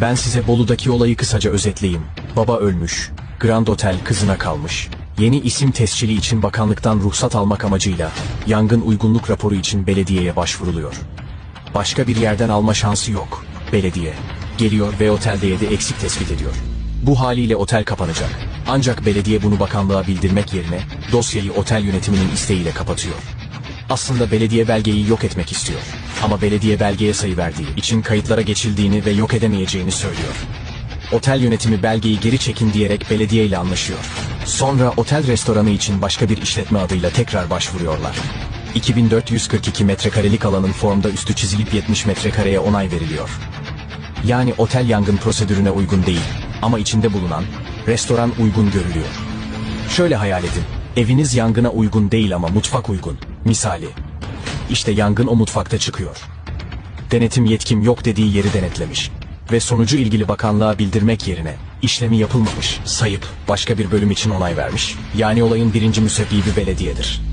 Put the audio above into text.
Ben size Bolu'daki olayı kısaca özetleyeyim. Baba ölmüş. Grand Otel kızına kalmış. Yeni isim tescili için bakanlıktan ruhsat almak amacıyla yangın uygunluk raporu için belediyeye başvuruluyor. Başka bir yerden alma şansı yok. Belediye geliyor ve otelde 7 eksik tespit ediyor. Bu haliyle otel kapanacak. Ancak belediye bunu bakanlığa bildirmek yerine dosyayı otel yönetiminin isteğiyle kapatıyor. Aslında belediye belgeyi yok etmek istiyor. Ama belediye belgeye sayı verdiği için kayıtlara geçildiğini ve yok edemeyeceğini söylüyor. Otel yönetimi belgeyi geri çekin diyerek belediye ile anlaşıyor. Sonra otel restoranı için başka bir işletme adıyla tekrar başvuruyorlar. 2442 metrekarelik alanın formda üstü çizilip 70 metrekareye onay veriliyor. Yani otel yangın prosedürüne uygun değil ama içinde bulunan restoran uygun görülüyor. Şöyle hayal edin. Eviniz yangına uygun değil ama mutfak uygun. Misali. İşte yangın o mutfakta çıkıyor. Denetim yetkim yok dediği yeri denetlemiş. Ve sonucu ilgili bakanlığa bildirmek yerine işlemi yapılmamış sayıp başka bir bölüm için onay vermiş. Yani olayın birinci müsebbibi belediyedir.